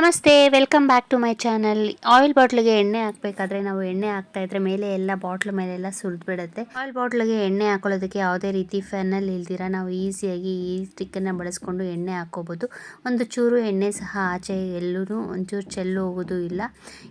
ನಮಸ್ತೆ welcome back to my channel oil ಬಾಟ್ಲಿಗೆ ಎಣ್ಣೆ ಹಾಕಬೇಕಾದ್ರೆ ನಾವು ಎಣ್ಣೆ ಹಾಕ್ತಾ ಇದ್ರೆ ಮೇಲೆ ಎಲ್ಲ ಬಾಟ್ಲ್ ಮೇಲೆಲ್ಲ ಸುರಿದು ಬಿಡುತ್ತೆ ಆಯಿಲ್ ಬಾಟ್ಲಿಗೆ ಎಣ್ಣೆ ಹಾಕೊಳ್ಳೋದಕ್ಕೆ ಯಾವುದೇ ರೀತಿ ಫೆನಲ್ ಇಲ್ದಿರ ನಾವು ಈಸಿಯಾಗಿ ಈ ಸ್ಟಿಕ್ಕನ್ನು ಬಳಸ್ಕೊಂಡು ಎಣ್ಣೆ ಹಾಕೋಬೋದು ಒಂದು ಚೂರು ಎಣ್ಣೆ ಸಹ ಆಚೆ ಎಲ್ಲೂ ಒಂಚೂರು ಚೆಲ್ಲು ಹೋಗೋದು ಇಲ್ಲ.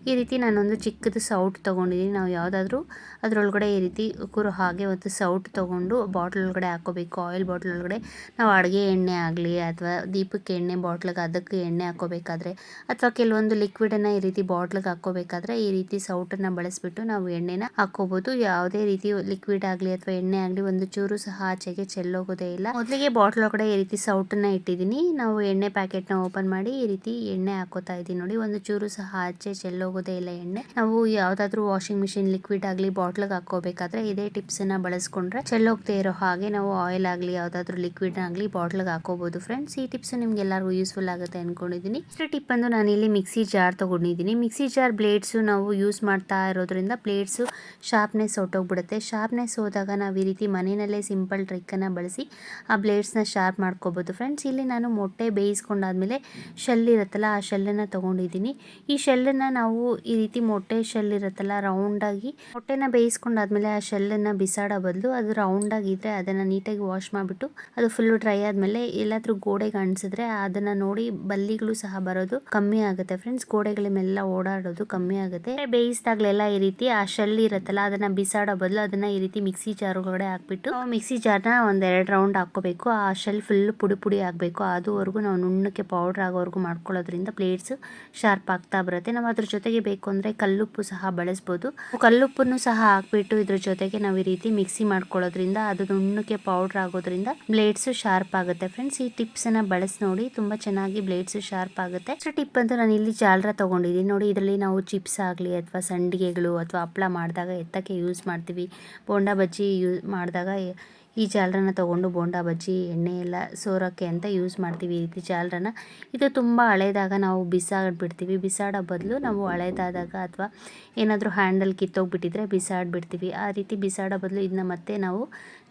ಈ ರೀತಿ ನಾನೊಂದು ಚಿಕ್ಕದು ಸೌಟ್ ತೊಗೊಂಡಿದ್ದೀನಿ. ನಾವು ಯಾವುದಾದ್ರೂ ಅದರೊಳಗಡೆ ಈ ರೀತಿ ಕುರು ಹಾಗೆ ಒಂದು ಸೌಟ್ ತೊಗೊಂಡು ಬಾಟ್ಲ್ ಒಳಗಡೆ ಹಾಕೋಬೇಕು ಆಯಿಲ್ ಬಾಟ್ಲ್ ಒಳಗಡೆ ನಾವು ಅಡುಗೆ ಎಣ್ಣೆ ಆಗಲಿ ಅಥವಾ ದೀಪಕ್ಕೆ ಎಣ್ಣೆ ಬಾಟ್ಲಿಗೆ ಅದಕ್ಕೆ ಎಣ್ಣೆ ಹಾಕೋಬೇಕಾದ್ರೆ ಅಥವಾ ಕೆಲವೊಂದು ಲಿಕ್ವಿಡ್ ಅನ್ನ ಈ ರೀತಿ ಬಾಟ್ಲಿಗೆ ಹಾಕೋಬೇಕಾದ್ರೆ ಈ ರೀತಿ ಸೌಟನ್ನು ಬಳಸಿಬಿಟ್ಟು ನಾವು ಎಣ್ಣೆನ ಹಾಕೋಬಹುದು ಯಾವುದೇ ರೀತಿ ಲಿಕ್ವಿಡ್ ಆಗಲಿ ಅಥವಾ ಎಣ್ಣೆ ಆಗಲಿ ಒಂದು ಚೂರು ಸಹ ಆಚೆಗೆ ಚೆಲ್ಲೋಗೋದೇ ಇಲ್ಲ. ಮೊದಲಿಗೆ ಬಾಟ್ಲ್ ಒಳಗಡೆ ಈ ರೀತಿ ಸೌಟನ್ನ ಇಟ್ಟಿದ್ದೀನಿ. ನಾವು ಎಣ್ಣೆ ಪ್ಯಾಕೆಟ್ನ ಓಪನ್ ಮಾಡಿ ಈ ರೀತಿ ಎಣ್ಣೆ ಹಾಕೋತಾ ಇದ್ದೀನಿ ನೋಡಿ. ಒಂದು ಚೂರು ಸಹ ಆಚೆ ಚೆಲ್ಲೋಗೋದೇ ಇಲ್ಲ ಎಣ್ಣೆ. ನಾವು ಯಾವುದಾದ್ರೂ ವಾಷಿಂಗ್ ಮಿಷಿನ್ ಲಿಕ್ವಿಡ್ ಆಗಲಿ ಬಾಟ್ಲಿಗೆ ಹಾಕೋಬೇಕಾದ್ರೆ ಇದೇ ಅನ್ನ ಬಳಸ್ಕೊಂಡ್ರೆ ಚೆಲ್ಲೋಗ್ತಾ ಇರೋ ಹಾಗೆ ನಾವು ಆಯಿಲ್ ಆಗಲಿ ಯಾವುದಾದ್ರೂ ಲಿಕ್ವಿಡ್ ಆಗಲಿ ಬಾಟ್ಲಿಗೆ ಹಾಕೋಬಹುದು ಫ್ರೆಂಡ್ಸ್ ಈ ಟಿಪ್ಸ್ ನಿಮ್ಗೆ ಎಲ್ಲರಿಗೂ ಯೂಸ್ಫುಲ್ ಆಗುತ್ತೆ ಅನ್ಕೊಂಡಿದ್ದೀನಿ. ಟಿಪ್ ಬಂದು ನಾನು ಇಲ್ಲಿ ಮಿಕ್ಸಿ ಜಾರ್ ತೊಗೊಂಡಿದ್ದೀನಿ. ಮಿಕ್ಸಿ ಜಾರ್ ಬ್ಲೇಡ್ಸು ನಾವು ಯೂಸ್ ಮಾಡ್ತಾ ಇರೋದ್ರಿಂದ ಪ್ಲೇಟ್ಸು ಶಾರ್ಪ್ನೆಸ್ ಹೊಟ್ಟೋಗ್ಬಿಡುತ್ತೆ ಶಾರ್ಪ್ನೆಸ್ ಹೋದಾಗ ನಾವು ಈ ರೀತಿ ಮನೆಯಲ್ಲೇ ಸಿಂಪಲ್ ಟ್ರಿಕ್ಕನ್ನು ಬಳಸಿ ಆ ಬ್ಲೇಡ್ಸ್ನ ಶಾರ್ಪ್ ಮಾಡ್ಕೋಬೋದು. ಫ್ರೆಂಡ್ಸ್, ಇಲ್ಲಿ ನಾನು ಮೊಟ್ಟೆ ಬೇಯಿಸ್ಕೊಂಡಾದ್ಮೇಲೆ ಶೆಲ್ ಇರುತ್ತಲ್ಲ, ಆ ಶೆಲ್ಲನ್ನು ತೊಗೊಂಡಿದ್ದೀನಿ. ಈ ಶೆಲ್ಲನ್ನು ನಾವು ಈ ರೀತಿ ಮೊಟ್ಟೆ ಶೆಲ್ ಇರುತ್ತಲ್ಲ, ರೌಂಡಾಗಿ ಮೊಟ್ಟೆನ ಬೇಯಿಸ್ಕೊಂಡಾದ್ಮೇಲೆ ಆ ಶೆಲ್ಲನ್ನು ಬಿಸಾಡೋ ಬದಲು ಅದು ರೌಂಡಾಗಿದ್ದರೆ ಅದನ್ನು ನೀಟಾಗಿ ವಾಶ್ ಮಾಡಿಬಿಟ್ಟು ಅದು ಫುಲ್ಲು ಡ್ರೈ ಆದಮೇಲೆ ಎಲ್ಲಾದರೂ ಗೋಡೆಗೆ ಅಣಿಸಿದ್ರೆ ಅದನ್ನು ನೋಡಿ ಬಲ್ಲಿಗಳು ಸಹ ಬರೋದು. ಕಮ್ಮಿ ಆಗುತ್ತೆ ಫ್ರೆಂಡ್ಸ್ ಗೋಡೆಗಳ ಮೇಲೆಲ್ಲ ಓಡಾಡೋದು ಕಮ್ಮಿ ಆಗುತ್ತೆ. ಬೇಯಿಸಿದಾಗಲೆಲ್ಲ ಈ ರೀತಿ ಆ ಶೆಲ್ ಇರುತ್ತಲ್ಲ, ಅದನ್ನ ಬಿಸಾಡೋ ಬದಲು ಅದನ್ನ ಈ ರೀತಿ ಮಿಕ್ಸಿ ಜಾರ್ ಒಳಗಡೆ ಹಾಕ್ಬಿಟ್ಟು ಮಿಕ್ಸಿ ಜಾರ್ನ ಒಂದ್ ಎರಡು ರೌಂಡ್ ಹಾಕೋಬೇಕು ಆ ಶೆಲ್ ಫುಲ್ ಪುಡಿ ಪುಡಿ ಆಗಬೇಕು. ಅದುವರೆಗೂ ನಾವು ನುಣ್ಣಕ್ಕೆ ಪೌಡರ್ ಆಗೋವರೆಗೂ ಮಾಡ್ಕೊಳ್ಳೋದ್ರಿಂದ ಪ್ಲೇಟ್ಸ್ ಶಾರ್ಪ್ ಆಗ್ತಾ ಬರುತ್ತೆ. ನಾವು ಅದ್ರ ಜೊತೆಗೆ ಬೇಕು ಅಂದ್ರೆ ಕಲ್ಲುಪ್ಪು ಸಹ ಬಳಸ್ಬೋದು. ಕಲ್ಲುಪ್ಪನ್ನು ಸಹ ಹಾಕ್ಬಿಟ್ಟು ಇದ್ರ ಜೊತೆಗೆ ನಾವು ಈ ರೀತಿ ಮಿಕ್ಸಿ ಮಾಡ್ಕೊಳ್ಳೋದ್ರಿಂದ ಅದು ನುಣ್ಣಕ್ಕೆ ಪೌಡರ್ ಆಗೋದ್ರಿಂದ ಬ್ಲೇಡ್ಸ್ ಶಾರ್ಪ್ ಆಗುತ್ತೆ ಫ್ರೆಂಡ್ಸ್ ಈ ಟಿಪ್ಸ್ ಅನ್ನ ಬಳಸಿ ನೋಡಿ, ತುಂಬಾ ಚೆನ್ನಾಗಿ ಬ್ಲೇಡ್ಸ್ ಶಾರ್ಪ್ ಆಗುತ್ತೆ. ಟಿಪ್ ಅಂತ ನಾನು ಇಲ್ಲಿ ಜಾಲರ ತೊಗೊಂಡಿದ್ದೀನಿ. ನೋಡಿ, ಇದರಲ್ಲಿ ನಾವು ಚಿಪ್ಸ್ ಆಗಲಿ ಅಥವಾ ಸಂಡಿಗೆಗಳು ಅಥವಾ ಹಪ್ಪಳ ಮಾಡಿದಾಗ ಎತ್ತಕ್ಕೆ ಯೂಸ್ ಮಾಡ್ತೀವಿ. ಬೋಂಡ ಬಜ್ಜಿ ಯೂಸ್ ಮಾಡಿದಾಗ ಈ ಜಾಲರನ್ನ ತಗೊಂಡು ಬೋಂಡಾ ಬಜ್ಜಿ, ಎಣ್ಣೆ ಎಲ್ಲ ಸೋರೋಕ್ಕೆ ಅಂತ ಯೂಸ್ ಮಾಡ್ತೀವಿ ಈ ರೀತಿ ಜಾಲರನ್ನ ಇದು ತುಂಬ ಹಳೇದಾಗ ನಾವು ಬಿಸಾಡ್ಬಿಡ್ತೀವಿ. ಬಿಸಾಡೋ ಬದಲು ನಾವು ಹಳೇದಾದಾಗ ಅಥವಾ ಏನಾದರೂ ಹ್ಯಾಂಡಲ್ ಕಿತ್ತೋಗ್ಬಿಟ್ಟಿದ್ರೆ ಬಿಸಾಡ್ಬಿಡ್ತೀವಿ. ಆ ರೀತಿ ಬಿಸಾಡೋ ಬದಲು ಇದನ್ನ ಮತ್ತೆ ನಾವು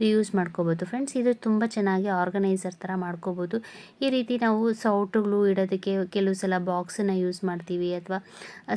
ರಿಯೂಸ್ ಮಾಡ್ಕೋಬೋದು. ಫ್ರೆಂಡ್ಸ್ ಇದು ತುಂಬ ಚೆನ್ನಾಗಿ ಆರ್ಗನೈಸರ್ ಥರ ಮಾಡ್ಕೋಬೋದು. ಈ ರೀತಿ ನಾವು ಸೌಟುಗಳು ಇಡೋದಕ್ಕೆ ಕೆಲವು ಸಲ ಬಾಕ್ಸನ್ನು ಯೂಸ್ ಮಾಡ್ತೀವಿ ಅಥವಾ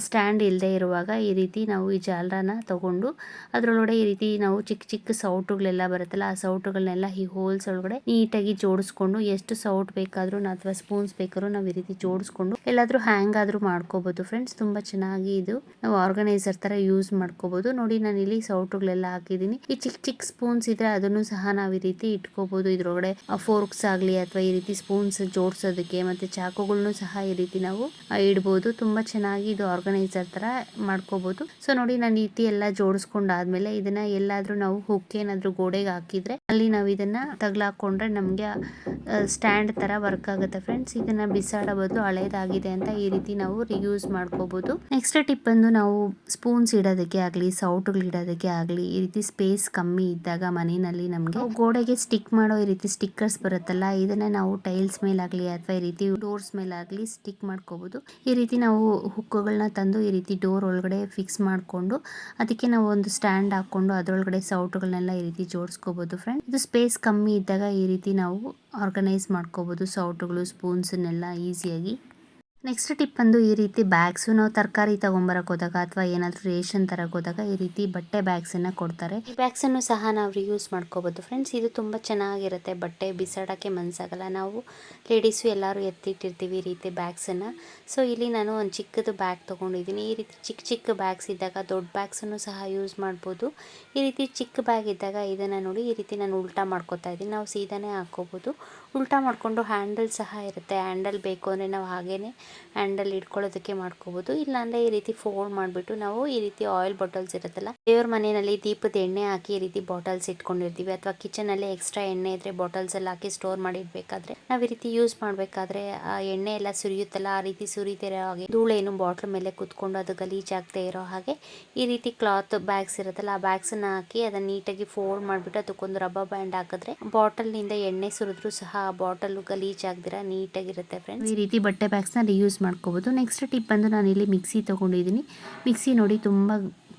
ಸ್ಟ್ಯಾಂಡ್ ಇಲ್ಲದೆ ಇರುವಾಗ ಈ ರೀತಿ ನಾವು ಈ ಜಾಲರನ್ನ ತೊಗೊಂಡು ಅದರೊಳಗಡೆ ಈ ರೀತಿ ನಾವು ಚಿಕ್ಕ ಚಿಕ್ಕ ಸೌಟುಗಳೆಲ್ಲ ಬರುತ್ತಲ್ಲ, ಆ ಸೌಟುಗಳನ್ನೆಲ್ಲ ಈ ಹೋಲ್ಸ್ ಒಳಗಡೆ ನೀಟಾಗಿ ಜೋಡಿಸ್ಕೊಂಡು ಎಷ್ಟು ಸೌಟ್ ಬೇಕಾದ್ರೂ ಅಥವಾ ಸ್ಪೂನ್ಸ್ ಬೇಕಾದ್ರೂ ನಾವು ಈ ರೀತಿ ಜೋಡಿಸ್ಕೊಂಡು ಎಲ್ಲಾದ್ರೂ ಹ್ಯಾಂಗ್ ಆದ್ರೂ ಮಾಡ್ಕೋಬೋದು. ಫ್ರೆಂಡ್ಸ್ ತುಂಬಾ ಚೆನ್ನಾಗಿ ಇದು ನಾವು ಆರ್ಗನೈಸರ್ ತರ ಯೂಸ್ ಮಾಡ್ಕೋಬಹುದು ನೋಡಿ, ನಾನು ಇಲ್ಲಿ ಸೌಟುಗಳೆಲ್ಲ ಹಾಕಿದೀನಿ ಈ ಚಿಕ್ಕ ಚಿಕ್ಕ ಸ್ಪೂನ್ಸ್ ಇದ್ರೆ ಅದನ್ನು ಸಹ ನಾವು ಈ ರೀತಿ ಇಟ್ಕೋಬಹುದು ಇದ್ರೊಳಗಡೆ ಫೋರ್ಕ್ಸ್ ಆಗಲಿ ಅಥವಾ ಈ ರೀತಿ ಸ್ಪೂನ್ಸ್ ಜೋಡಿಸೋದಕ್ಕೆ ಮತ್ತೆ ಚಾಕುಗಳನ್ನು ಸಹ ಈ ರೀತಿ ನಾವು ಇಡ್ಬೋದು. ತುಂಬಾ ಚೆನ್ನಾಗಿ ಇದು ಆರ್ಗನೈಸರ್ ತರ ಮಾಡ್ಕೋಬಹುದು ಸೊ ನೋಡಿ, ನಾನು ಈ ರೀತಿ ಎಲ್ಲ ಜೋಡಿಸ್ಕೊಂಡಾದ್ಮೇಲೆ ಇದನ್ನ ಎಲ್ಲಾದ್ರೂ ನಾವು ಹುಕ್ ಏನಾದ್ರೂ ಗೋಡೆಗೆ ಹಾಕಿದ್ರೆ ಅಲ್ಲಿ ನಾವು ಇದನ್ನ ತಗ್ಲಾಕೊಂಡ್ರೆ ನಮಗೆ ಸ್ಟ್ಯಾಂಡ್ ತರ ವರ್ಕ್ ಆಗುತ್ತೆ ಫ್ರೆಂಡ್ಸ್ ಇದನ್ನ ಬಿಸಾಡೋ ಬದಲು ಹಳೇದಾಗಿದೆ ಅಂತ ಈ ರೀತಿ ನಾವು ರಿಯೂಸ್ ಮಾಡ್ಕೋಬಹುದು ನೆಕ್ಸ್ಟ್ ಟಿಪ್ ಬಂದು ನಾವು ಸ್ಪೂನ್ಸ್ ಇಡೋದಕ್ಕೆ ಆಗಲಿ ಸೌಟ್ಗಳು ಇಡೋದಕ್ಕೆ ಆಗಲಿ, ಈ ರೀತಿ ಸ್ಪೇಸ್ ಕಮ್ಮಿ ಇದ್ದಾಗ ಮನೆಯಲ್ಲಿ ನಮಗೆ ಗೋಡೆಗೆ ಸ್ಟಿಕ್ ಮಾಡೋ ಈ ರೀತಿ ಸ್ಟಿಕ್ಕರ್ಸ್ ಬರುತ್ತಲ್ಲ, ಇದನ್ನ ನಾವು ಟೈಲ್ಸ್ ಮೇಲಾಗಲಿ ಅಥವಾ ಈ ರೀತಿ ಡೋರ್ಸ್ ಮೇಲಾಗಲಿ ಸ್ಟಿಕ್ ಮಾಡ್ಕೋಬಹುದು ಈ ರೀತಿ ನಾವು ಹುಕ್ಕುಗಳನ್ನ ತಂದು ಈ ರೀತಿ ಡೋರ್ ಒಳಗಡೆ ಫಿಕ್ಸ್ ಮಾಡಿಕೊಂಡು, ಅದಕ್ಕೆ ನಾವು ಒಂದು ಸ್ಟ್ಯಾಂಡ್ ಹಾಕೊಂಡು ಅದರೊಳಗಡೆ ಸೌಟ್ಗಳನ್ನೆಲ್ಲ ಈ ರೀತಿ ಜೋಡಿಸ್ಕೋಬಹುದು ಫ್ರೆಂಡ್ ಇದು ಸ್ಪೇಸ್ ಕಮ್ಮಿ ಇದ್ದಾಗ ಈ ರೀತಿ ನಾವು ಆರ್ಗನೈಸ್ ಮಾಡ್ಕೋಬಹುದು ಸೌಟುಗಳು ಸ್ಪೂನ್ಸನ್ನೆಲ್ಲ ಈಸಿಯಾಗಿ ನೆಕ್ಸ್ಟ್ ಟಿಪ್ ಬಂದು ಈ ರೀತಿ ಬ್ಯಾಗ್ಸು ನಾವು ತರಕಾರಿ ತಗೊಂಬರಕ್ಕೆ ಹೋದಾಗ ಅಥವಾ ಏನಾದರೂ ರೇಷನ್ ತರಕ್ಕೆ ಹೋದಾಗ ಈ ರೀತಿ ಬಟ್ಟೆ ಬ್ಯಾಗ್ಸನ್ನು ಕೊಡ್ತಾರೆ. ಈ ಬ್ಯಾಗ್ಸನ್ನು ಸಹ ನಾವು ರಿಯೂಸ್ ಮಾಡ್ಕೋಬೋದು ಫ್ರೆಂಡ್ಸ್ ಇದು ತುಂಬ ಚೆನ್ನಾಗಿರುತ್ತೆ ಬಟ್ಟೆ ಬಿಸಾಡೋಕ್ಕೆ ಮನಸ್ಸಾಗಲ್ಲ ನಾವು ಲೇಡೀಸು ಎಲ್ಲರೂ ಎತ್ತಿಟ್ಟಿರ್ತೀವಿ ಈ ರೀತಿ ಬ್ಯಾಗ್ಸನ್ನು ಸೊ ಇಲ್ಲಿ ನಾನು ಒಂದು ಚಿಕ್ಕದು ಬ್ಯಾಗ್ ತೊಗೊಂಡಿದ್ದೀನಿ. ಈ ರೀತಿ ಚಿಕ್ಕ ಚಿಕ್ಕ ಬ್ಯಾಗ್ಸ್ ಇದ್ದಾಗ ದೊಡ್ಡ ಬ್ಯಾಗ್ಸನ್ನು ಸಹ ಯೂಸ್ ಮಾಡ್ಬೋದು. ಈ ರೀತಿ ಚಿಕ್ಕ ಬ್ಯಾಗ್ ಇದ್ದಾಗ ಇದನ್ನು ನೋಡಿ ಈ ರೀತಿ ನಾನು ಉಲ್ಟಾ ಮಾಡ್ಕೋತಾ ಇದ್ದೀನಿ. ನಾವು ಸೀದಾನೇ ಹಾಕ್ಕೋಬೋದು. ಉಲ್ಟಾ ಮಾಡಿಕೊಂಡು ಹ್ಯಾಂಡಲ್ ಸಹ ಇರುತ್ತೆ. ಹ್ಯಾಂಡಲ್ ಬೇಕು ಅಂದರೆ ನಾವು ಹಾಗೇ ಹ್ಯಾಂಡಲ್ ಇಟ್ಕೊಳ್ಳೋದಕ್ಕೆ ಮಾಡ್ಕೋಬೋದು. ಇಲ್ಲಾಂದರೆ ಈ ರೀತಿ ಫೋಲ್ಡ್ ಮಾಡಿಬಿಟ್ಟು ನಾವು ಈ ರೀತಿ ಆಯಿಲ್ ಬಾಟಲ್ಸ್ ಇರುತ್ತಲ್ಲ, ದೇವ್ರ ಮನೆಯಲ್ಲಿ ದೀಪದ ಎಣ್ಣೆ ಹಾಕಿ ಈ ರೀತಿ ಬಾಟಲ್ಸ್ ಇಟ್ಕೊಂಡಿರ್ತೀವಿ. ಅಥವಾ ಕಿಚನಲ್ಲಿ ಎಕ್ಸ್ಟ್ರಾ ಎಣ್ಣೆ ಇದ್ದರೆ ಬಾಟಲ್ಸ್ ಎಲ್ಲ ಹಾಕಿ ಸ್ಟೋರ್ ಮಾಡಿ ಇಡಬೇಕಾದ್ರೆ, ನಾವು ಈ ರೀತಿ ಯೂಸ್ ಮಾಡಬೇಕಾದ್ರೆ ಆ ಎಣ್ಣೆ ಎಲ್ಲ ಸುರಿಯುತ್ತಲ್ಲ, ಆ ರೀತಿ ಸುರಿತಿರೋ ಹಾಗೆ ಧೂಳೇನು ಬಾಟ್ಲ್ ಮೇಲೆ ಕುತ್ಕೊಂಡು ಅದು ಗಲೀಜಾಗದೇ ಇರೋ ಹಾಗೆ ಈ ರೀತಿ ಕ್ಲಾತ್ ಬ್ಯಾಗ್ಸ್ ಇರುತ್ತಲ್ಲ, ಆ ಬ್ಯಾಗ್ಸನ್ನು ಹಾಕಿ ಅದನ್ನ ನೀಟಾಗಿ ಫೋಲ್ಡ್ ಮಾಡಿಬಿಟ್ಟು ಅದಕ್ಕೊಂದು ರಬ್ಬರ್ ಬ್ಯಾಂಡ್ ಹಾಕಿದ್ರೆ ಬಾಟಲ್ನಿಂದ ಎಣ್ಣೆ ಸುರಿದ್ರು ಸಹ ಆ ಬಾಟಲ್ ಗಲೀಜಾಗ್ದಿರ ನೀಟಾಗಿರುತ್ತೆ ಫ್ರೆಂಡ್ಸ್ ಈ ರೀತಿ ಬಟ್ಟೆ ಬ್ಯಾಗ್ಸ್ನ ರಿಯೂಸ್ ಮಾಡ್ಕೋಬೋದು. ನೆಕ್ಸ್ಟ್ ಟಿಪ್ ಬಂದು ನಾನು ಇಲ್ಲಿ ಮಿಕ್ಸಿ ತೊಗೊಂಡಿದ್ದೀನಿ. ಮಿಕ್ಸಿ ನೋಡಿ ತುಂಬ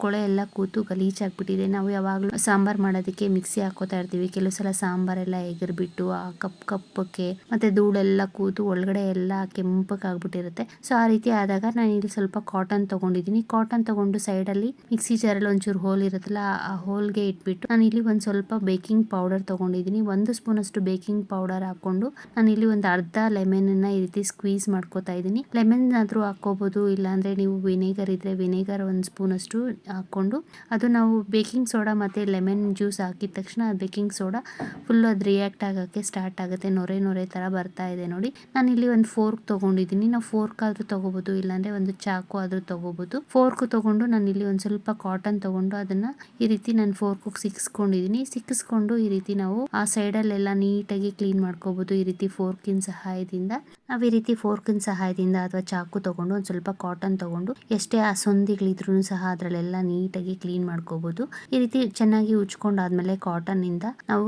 ಕೊಳೆ ಎಲ್ಲ ಕೂತು ಗಲೀಜಾಗ್ಬಿಟ್ಟಿದೆ ನಾವು ಯಾವಾಗಲೂ ಸಾಂಬಾರ್ ಮಾಡೋದಕ್ಕೆ ಮಿಕ್ಸಿ ಹಾಕೋತಾ ಇರ್ತೀವಿ. ಕೆಲವು ಸಲ ಸಾಂಬಾರೆಲ್ಲ ಎಗರ್ಬಿಟ್ಟು ಆ ಕಪ್ ಕಪ್ಪಕ್ಕೆ ಮತ್ತೆ ಧೂಳೆಲ್ಲ ಕೂತು ಒಳಗಡೆ ಎಲ್ಲ ಕೆಂಪಕ್ಕಾಗ್ಬಿಟ್ಟಿರುತ್ತೆ ಸೊ ಆ ರೀತಿ ಆದಾಗ ನಾನು ಇಲ್ಲಿ ಸ್ವಲ್ಪ ಕಾಟನ್ ತಗೊಂಡಿದ್ದೀನಿ. ಕಾಟನ್ ತಗೊಂಡು ಸೈಡಲ್ಲಿ ಮಿಕ್ಸಿ ಜಾರಲ್ಲಿ ಒಂಚೂರು ಹೋಲ್ ಇರುತ್ತಲ್ಲ, ಆ ಹೋಲ್ಗೆ ಇಟ್ಬಿಟ್ಟು ನಾನು ಇಲ್ಲಿ ಒಂದು ಸ್ವಲ್ಪ ಬೇಕಿಂಗ್ ಪೌಡರ್ ತಗೊಂಡಿದ್ದೀನಿ. ಒಂದು ಸ್ಪೂನ್ ಅಷ್ಟು ಬೇಕಿಂಗ್ ಪೌಡರ್ ಹಾಕೊಂಡು ನಾನು ಇಲ್ಲಿ ಒಂದು ಅರ್ಧ ಲೆಮನ್ ಅನ್ನ ಈ ರೀತಿ ಸ್ಕ್ವೀಸ್ ಮಾಡ್ಕೋತಾ ಇದ್ದೀನಿ. ಲೆಮನ್ ಆದ್ರೂ ಹಾಕೋಬಹುದು ಇಲ್ಲಾಂದ್ರೆ ನೀವು ವಿನೇಗರ್ ಇದ್ರೆ ವಿನೇಗರ್ ಒಂದು ಸ್ಪೂನ್ ಅಷ್ಟು ಹಾಕೊಂಡು ಅದು ನಾವು ಬೇಕಿಂಗ್ ಸೋಡಾ ಮತ್ತೆ ಲೆಮನ್ ಜ್ಯೂಸ್ ಹಾಕಿದ ತಕ್ಷಣ ಬೇಕಿಂಗ್ ಸೋಡಾ ಫುಲ್ ಅದು ರಿಯಾಕ್ಟ್ ಆಗೋಕ್ಕೆ ಸ್ಟಾರ್ಟ್ ಆಗುತ್ತೆ. ನೊರೆ ನೊರೆ ತರ ಬರ್ತಾ ಇದೆ ನೋಡಿ. ನಾನು ಇಲ್ಲಿ ಒಂದು ಫೋರ್ಕ್ ತೊಗೊಂಡಿದ್ದೀನಿ. ನಾವು ಫೋರ್ಕ್ ಆದರೂ ತೊಗೋಬೋದು, ಇಲ್ಲಾಂದರೆ ಒಂದು ಚಾಕು ಆದ್ರೂ ತಗೋಬಹುದು ಫೋರ್ಕ್ ತಗೊಂಡು ನಾನು ಇಲ್ಲಿ ಒಂದು ಸ್ವಲ್ಪ ಕಾಟನ್ ತಗೊಂಡು ಅದನ್ನ ಈ ರೀತಿ ನಾನು ಫೋರ್ಕ್ ಸಿಕ್ಸ್ಕೊಂಡಿದ್ದೀನಿ ಸಿಕ್ಕಿಸ್ಕೊಂಡು ಈ ರೀತಿ ನಾವು ಆ ಸೈಡಲ್ಲೆಲ್ಲ ನೀಟಾಗಿ ಕ್ಲೀನ್ ಮಾಡ್ಕೋಬೋದು ಈ ರೀತಿ ಫೋರ್ಕಿನ ಸಹಾಯದಿಂದ. ನಾವು ಈ ರೀತಿ ಫೋರ್ಕಿನ ಸಹಾಯದಿಂದ ಅಥವಾ ಚಾಕು ತಗೊಂಡು ಒಂದು ಸ್ವಲ್ಪ ಕಾಟನ್ ತಗೊಂಡು ಎಷ್ಟೇ ಆ ಸಂದಿಗಳಿದ್ರು ಸಹ ಅದರಲ್ಲೆಲ್ಲ ನೀಟಾಗಿ ಕ್ಲೀನ್ ಮಾಡ್ಕೋಬಹುದು ಈ ರೀತಿ ಚೆನ್ನಾಗಿ ಉಜ್ಕೊಂಡಾದ್ಮೇಲೆ ಕಾಟನ್ ಇಂದ ನಾವು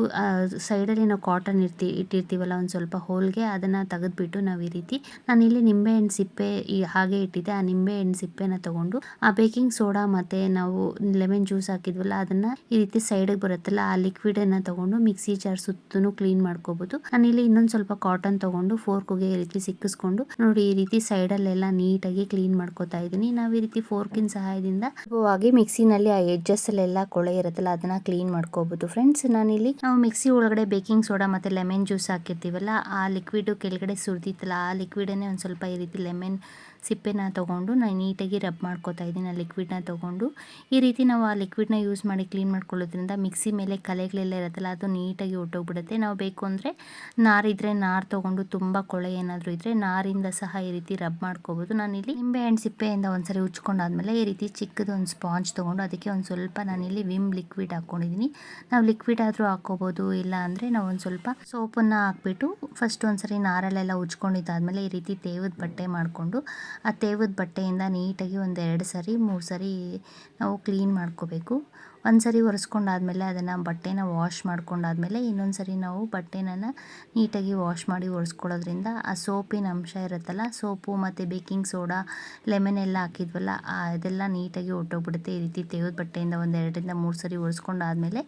ಸೈಡಲ್ಲಿ ನಾವು ಕಾಟನ್ ಇರ್ತಿ, ಇಟ್ಟಿರ್ತೀವಲ್ಲ ಒಂದು ಸ್ವಲ್ಪ ಹೋಲ್ಗೆ ಅದನ್ನ ತೆಗೆದ್ಬಿಟ್ಟು ನಾವು ಈ ರೀತಿ ನಾನು ಇಲ್ಲಿ ನಿಂಬೆ ಹಣ್ಣು ಸಿಪ್ಪೆ ಹಾಗೆ ಇಟ್ಟಿದ್ದೆ. ಆ ನಿಂಬೆಹಣ್ಣು ಸಿಪ್ಪೆನ ತಗೊಂಡು ಆ ಬೇಕಿಂಗ್ ಸೋಡಾ ಮತ್ತೆ ನಾವು ಲೆಮನ್ ಜ್ಯೂಸ್ ಹಾಕಿದ್ವಲ್ಲ ಅದನ್ನ ಈ ರೀತಿ ಸೈಡ್ಗೆ ಬರುತ್ತಲ್ಲ ಆ ಲಿಕ್ವಿಡ್ ಅನ್ನ ತಗೊಂಡು ಮಿಕ್ಸಿ ಜಾರ್ ಸುತ್ತೂ ಕ್ಲೀನ್ ಮಾಡ್ಕೋಬಹುದು ನಾನು ಇಲ್ಲಿ ಇನ್ನೊಂದು ಸ್ವಲ್ಪ ಕಾಟನ್ ತಗೊಂಡು ಫೋರ್ಕ್ಗೆ ಈ ರೀತಿ ಸಿಕ್ಕಿಸ್ಕೊಂಡು ನೋಡಿ ಈ ರೀತಿ ಸೈಡಲ್ಲೆಲ್ಲ ನೀಟಾಗಿ ಕ್ಲೀನ್ ಮಾಡ್ಕೋತಾ ಇದ್ದೀನಿ. ನಾವು ಈ ರೀತಿ ಫೋರ್ಕಿನ ಸಹಾಯದಿಂದ ಸುಲಭವಾಗಿ ಮಿಕ್ಸಿನಲ್ಲಿ ಆ ಎಡ್ಜಸ್ ಅಲ್ಲೆಲ್ಲ ಕೊಳೆ ಇರುತ್ತಲ್ಲ, ಅದನ್ನ ಕ್ಲೀನ್ ಮಾಡ್ಕೋಬಹುದು ಫ್ರೆಂಡ್ಸ್ ನಾನಿಲ್ಲಿ ನಾವು ಮಿಕ್ಸಿ ಒಳಗಡೆ ಬೇಕಿಂಗ್ ಸೋಡಾ ಮತ್ತೆ ಲೆಮನ್ ಜ್ಯೂಸ್ ಹಾಕಿರ್ತೀವಲ್ಲ, ಆ ಲಿಕ್ವಿಡ್ ಕೆಳಗಡೆ ಸುರಿದಿತ್ತಲ್ಲ, ಆ ಲಿಕ್ವಿಡನ್ನೇ ಒಂದು ಸ್ವಲ್ಪ ಈ ರೀತಿ ಲೆಮನ್ ಸಿಪ್ಪೆನ ತೊಗೊಂಡು ನಾನು ನೀಟಾಗಿ ರಬ್ ಮಾಡ್ಕೋತಾ ಇದ್ದೀನಿ, ಆ ಲಿಕ್ವಿಡ್ನ ತೊಗೊಂಡು. ಈ ರೀತಿ ನಾವು ಆ ಲಿಕ್ವಿಡ್ನ ಯೂಸ್ ಮಾಡಿ ಕ್ಲೀನ್ ಮಾಡ್ಕೊಳ್ಳೋದ್ರಿಂದ ಮಿಕ್ಸಿ ಮೇಲೆ ಕಲೆಗಳೆಲ್ಲ ಇರುತ್ತಲ್ಲ, ಅದು ನೀಟಾಗಿ ಹೊಟ್ಟೋಗ್ಬಿಡುತ್ತೆ ನಾವು ಬೇಕು ಅಂದರೆ ನಾರಿದ್ರೆ ನಾರು ತೊಗೊಂಡು ತುಂಬ ಕೊಳೆ ಏನಾದರೂ ಇದ್ದರೆ ನಾರಿಂದ ಸಹ ಈ ರೀತಿ ರಬ್ ಮಾಡ್ಕೋಬೋದು. ನಾನಿಲ್ಲಿ ನಿಂಬೆ ಹಣ್ಣು ಸಿಪ್ಪೆಯಿಂದ ಒಂದ್ಸರಿ ಉಚ್ಕೊಂಡಾದ್ಮೇಲೆ ಈ ರೀತಿ ಚಿಕ್ಕದು ಒಂದು ಸ್ಪಾಂಜ್ ತೊಗೊಂಡು ಅದಕ್ಕೆ ಒಂದು ಸ್ವಲ್ಪ ನಾನಿಲ್ಲಿ ವಿಮ್ ಲಿಕ್ವಿಡ್ ಹಾಕ್ಕೊಂಡಿದ್ದೀನಿ ನಾವು ಲಿಕ್ವಿಡ್ ಆದರೂ ಹಾಕ್ಕೋಬೋದು, ಇಲ್ಲ ಅಂದರೆ ನಾವು ಒಂದು ಸ್ವಲ್ಪ ಸೋಪನ್ನು ಹಾಕ್ಬಿಟ್ಟು ಫಸ್ಟ್ ಒಂದ್ಸರಿ ನಾರಲ್ಲೆಲ್ಲ ಉಚ್ಕೊಂಡಿದ್ದಾದ್ಮೇಲೆ ಈ ರೀತಿ ತೇವದ ಬಟ್ಟೆ ಮಾಡಿಕೊಂಡು ಆ ತೇವದ ಬಟ್ಟೆಯಿಂದ ನೀಟಾಗಿ ಒಂದೆರಡು ಸರಿ ಮೂರು ಸರಿ ನಾವು ಕ್ಲೀನ್ ಮಾಡ್ಕೋಬೇಕು. ಒಂದು ಸರಿ ಒರೆಸ್ಕೊಂಡಾದ್ಮೇಲೆ ಅದನ್ನು ಬಟ್ಟೆನ ವಾಶ್ ಮಾಡ್ಕೊಂಡಾದ್ಮೇಲೆ ಇನ್ನೊಂದು ಸರಿ ನಾವು ಬಟ್ಟೆನ ನೀಟಾಗಿ ವಾಶ್ ಮಾಡಿ ಒರೆಸ್ಕೊಳ್ಳೋದ್ರಿಂದ ಆ ಸೋಪಿನ ಅಂಶ ಇರುತ್ತಲ್ಲ, ಸೋಪು ಮತ್ತು ಬೇಕಿಂಗ್ ಸೋಡಾ, ಲೆಮನ್ ಎಲ್ಲ ಹಾಕಿದ್ವಲ್ಲ ಅದೆಲ್ಲ ನೀಟಾಗಿ ಹೊಟ್ಟೋಗ್ಬಿಡುತ್ತೆ ಈ ರೀತಿ ತೇವದ ಬಟ್ಟೆಯಿಂದ ಒಂದು ಎರಡರಿಂದ ಮೂರು ಸರಿ ಒರೆಸ್ಕೊಂಡಾದ್ಮೇಲೆ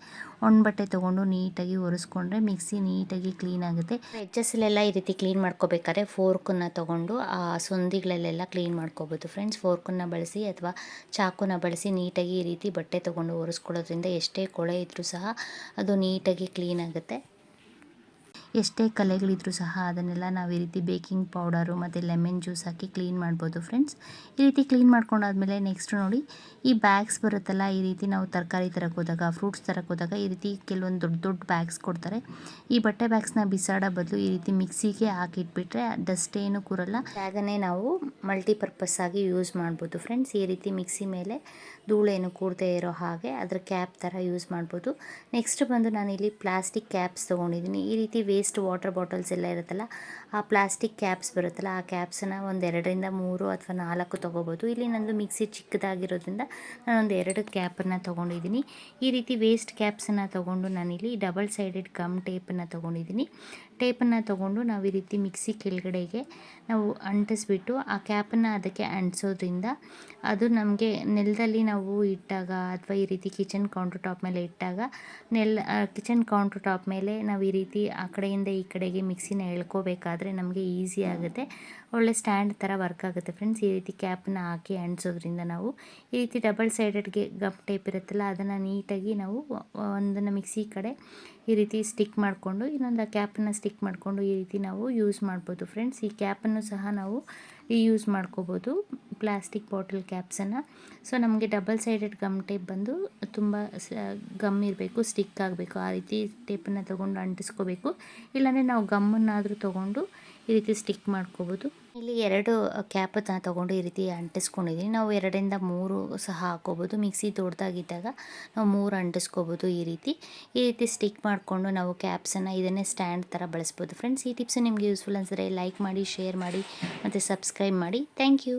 ಒಣ ಬಟ್ಟೆ ತೊಗೊಂಡು ನೀಟಾಗಿ ಒರೆಸ್ಕೊಂಡ್ರೆ ಮಿಕ್ಸಿ ನೀಟಾಗಿ ಕ್ಲೀನ್ ಆಗುತ್ತೆ. ಎಡ್ಜಸ್ಲೆಲ್ಲ ಈ ರೀತಿ ಕ್ಲೀನ್ ಮಾಡ್ಕೋಬೇಕಾದ್ರೆ ಫೋರ್ಕನ್ನು ತೊಗೊಂಡು ಆ ಸೊಂದಿಗಳಲ್ಲೆಲ್ಲ ಕ್ಲೀನ್ ಮಾಡ್ಕೋಬೋದು. ಫ್ರೆಂಡ್ಸ್ ಫೋರ್ಕನ್ನು ಬಳಸಿ ಅಥವಾ ಚಾಕುನ ಬಳಸಿ ನೀಟಾಗಿ ಈ ರೀತಿ ಬಟ್ಟೆ ತೊಗೊಂಡು ಒರೆಸ್ಕೊಳ್ಳೋದ್ರಿಂದ ಎಷ್ಟೇ ಕೊಳೆ ಇದ್ದರೂ ಸಹ ಅದು ನೀಟಾಗಿ ಕ್ಲೀನ್ ಆಗುತ್ತೆ. ಎಷ್ಟೇ ಕಲೆಗಳಿದ್ರು ಸಹ ಅದನ್ನೆಲ್ಲ ನಾವು ಈ ರೀತಿ ಬೇಕಿಂಗ್ ಪೌಡರು ಮತ್ತು ಲೆಮನ್ ಜ್ಯೂಸ್ ಹಾಕಿ ಕ್ಲೀನ್ ಮಾಡ್ಬೋದು ಫ್ರೆಂಡ್ಸ್. ಈ ರೀತಿ ಕ್ಲೀನ್ ಮಾಡ್ಕೊಂಡಾದ್ಮೇಲೆ ನೆಕ್ಸ್ಟ್ ನೋಡಿ, ಈ ಬ್ಯಾಗ್ಸ್ ಬರುತ್ತಲ್ಲ, ಈ ರೀತಿ ನಾವು ತರಕಾರಿ ತರಕ್ಕೆ ಹೋದಾಗ, ಫ್ರೂಟ್ಸ್ ತರಕ್ಕೆ ಹೋದಾಗ ಈ ರೀತಿ ಕೆಲವೊಂದು ದೊಡ್ಡ ದೊಡ್ಡ ಬ್ಯಾಗ್ಸ್ ಕೊಡ್ತಾರೆ. ಈ ಬಟ್ಟೆ ಬ್ಯಾಗ್ಸ್ನ ಬಿಸಾಡೋ ಬದಲು ಈ ರೀತಿ ಮಿಕ್ಸಿಗೆ ಹಾಕಿಟ್ಬಿಟ್ರೆ ಡಸ್ಟ್ ಏನು ಕೂರಲ್ಲ. ಬ್ಯಾಗನ್ನೇ ನಾವು ಮಲ್ಟಿಪರ್ಪಸ್ ಆಗಿ ಯೂಸ್ ಮಾಡ್ಬೋದು ಫ್ರೆಂಡ್ಸ್. ಈ ರೀತಿ ಮಿಕ್ಸಿ ಮೇಲೆ ಧೂಳೇನು ಕೂರದೇ ಇರೋ ಹಾಗೆ ಅದರ ಕ್ಯಾಪ್ ಥರ ಯೂಸ್ ಮಾಡ್ಬೋದು. ನೆಕ್ಸ್ಟ್ ಬಂದು ನಾನಿಲ್ಲಿ ಪ್ಲಾಸ್ಟಿಕ್ ಕ್ಯಾಪ್ಸ್ ತೊಗೊಂಡಿದ್ದೀನಿ. ಈ ರೀತಿ ವೇಸ್ಟ್ ವಾಟರ್ ಬಾಟಲ್ಸ್ ಎಲ್ಲ ಇರುತ್ತಲ್ಲ, ಆ ಪ್ಲಾಸ್ಟಿಕ್ ಕ್ಯಾಪ್ಸ್ ಬರುತ್ತಲ್ಲ, ಆ ಕ್ಯಾಪ್ಸನ್ನ ಒಂದು ಎರಡರಿಂದ ಮೂರು ಅಥವಾ ನಾಲ್ಕು ತೊಗೋಬೋದು. ಇಲ್ಲಿ ನಂದು ಮಿಕ್ಸಿ ಚಿಕ್ಕದಾಗಿರೋದ್ರಿಂದ ನಾನೊಂದು ಎರಡು ಕ್ಯಾಪನ್ನು ತೊಗೊಂಡಿದ್ದೀನಿ. ಈ ರೀತಿ ವೇಸ್ಟ್ ಕ್ಯಾಪ್ಸನ್ನು ತೊಗೊಂಡು ನಾನಿಲ್ಲಿ ಡಬಲ್ ಸೈಡೆಡ್ ಗಮ್ ಟೇಪನ್ನು ತೊಗೊಂಡಿದ್ದೀನಿ. ಟೇಪನ್ನು ತಗೊಂಡು ನಾವು ಈ ರೀತಿ ಮಿಕ್ಸಿ ಕೆಳಗಡೆಗೆ ನಾವು ಅಂಟಿಸ್ಬಿಟ್ಟು ಆ ಕ್ಯಾಪನ್ನು ಅದಕ್ಕೆ ಅಂಟಿಸೋದ್ರಿಂದ ಅದು ನಮಗೆ ನೆಲದಲ್ಲಿ ನಾವು ಇಟ್ಟಾಗ ಅಥವಾ ಈ ರೀತಿ ಕಿಚನ್ ಕೌಂಟರ್ ಟಾಪ್ ಮೇಲೆ ಇಟ್ಟಾಗ ನೆಲ ಕಿಚನ್ ಕೌಂಟರ್ ಟಾಪ್ ಮೇಲೆ ನಾವು ಈ ರೀತಿ ಆ ಕಡೆಯಿಂದ ಈ ಕಡೆಗೆ ಮಿಕ್ಸಿನ ಎಳ್ಕೋಬೇಕಾದ್ರೆ ನಮಗೆ ಈಸಿ ಆಗುತ್ತೆ. ಒಳ್ಳೆ ಸ್ಟ್ಯಾಂಡ್ ಥರ ವರ್ಕ್ ಆಗುತ್ತೆ ಫ್ರೆಂಡ್ಸ್ ಈ ರೀತಿ ಕ್ಯಾಪನ್ನ ಹಾಕಿ ಅಂಟಿಸೋದ್ರಿಂದ ನಾವು ಈ ರೀತಿ ಡಬಲ್ ಸೈಡೆಡ್ಗೆ ಗಪ್ ಟೇಪ್ ಇರುತ್ತಲ್ಲ ಅದನ್ನು ನೀಟಾಗಿ ನಾವು ಒಂದನ್ನು ಮಿಕ್ಸಿ ಕಡೆ ಈ ರೀತಿ ಸ್ಟಿಕ್ ಮಾಡಿಕೊಂಡು, ಇನ್ನೊಂದು ಆ ಕ್ಯಾಪನ್ನು ಸ್ಟಿಕ್ ಮಾಡಿಕೊಂಡು ಈ ರೀತಿ ನಾವು ಯೂಸ್ ಮಾಡ್ಬೋದು ಫ್ರೆಂಡ್ಸ್ ಈ ಕ್ಯಾಪನ್ನು ಸಹ ನಾವು ಯೂಸ್ ಮಾಡ್ಕೋಬೋದು ಪ್ಲಾಸ್ಟಿಕ್ ಬಾಟಲ್ ಕ್ಯಾಪ್ಸನ್ನು ಸೊ ನಮಗೆ ಡಬಲ್ ಸೈಡೆಡ್ ಗಮ್ ಟೇಪ್ ಬಂದು ತುಂಬ ಗಮ್ ಇರಬೇಕು ಸ್ಟಿಕ್ ಆಗಬೇಕು. ಆ ರೀತಿ ಟೇಪನ್ನು ತೊಗೊಂಡು ಅಂಟಿಸ್ಕೋಬೇಕು. ಇಲ್ಲಾಂದರೆ ನಾವು ಗಮ್ಮನ್ನಾದರೂ ತೊಗೊಂಡು ಈ ರೀತಿ ಸ್ಟಿಕ್ ಮಾಡ್ಕೋಬೋದು. ಇಲ್ಲಿ ಎರಡು ಕ್ಯಾಪ್ ತಗೊಂಡು ಈ ರೀತಿ ಅಂಟಿಸ್ಕೊಂಡಿದ್ದೀನಿ ನಾವು ಎರಡರಿಂದ ಮೂರು ಸಹ ಹಾಕೋಬೋದು ಮಿಕ್ಸಿ ದೊಡ್ಡದಾಗಿದ್ದಾಗ ನಾವು ಮೂರು ಅಂಟಿಸ್ಕೋಬೋದು ಈ ರೀತಿ. ಈ ರೀತಿ ಸ್ಟಿಕ್ ಮಾಡಿಕೊಂಡು ನಾವು ಕ್ಯಾಪ್ಸನ್ನು ಇದನ್ನೇ ಸ್ಟ್ಯಾಂಡ್ ಥರ ಬಳಸ್ಬೋದು. ಫ್ರೆಂಡ್ಸ್, ಈ ಟಿಪ್ಸ್ ನಿಮಗೆ ಯೂಸ್ಫುಲ್ ಅನಿಸಿದ್ರೆ ಲೈಕ್ ಮಾಡಿ, ಶೇರ್ ಮಾಡಿ ಮತ್ತು ಸಬ್ಸ್ಕ್ರೈಬ್ ಮಾಡಿ. Thank you.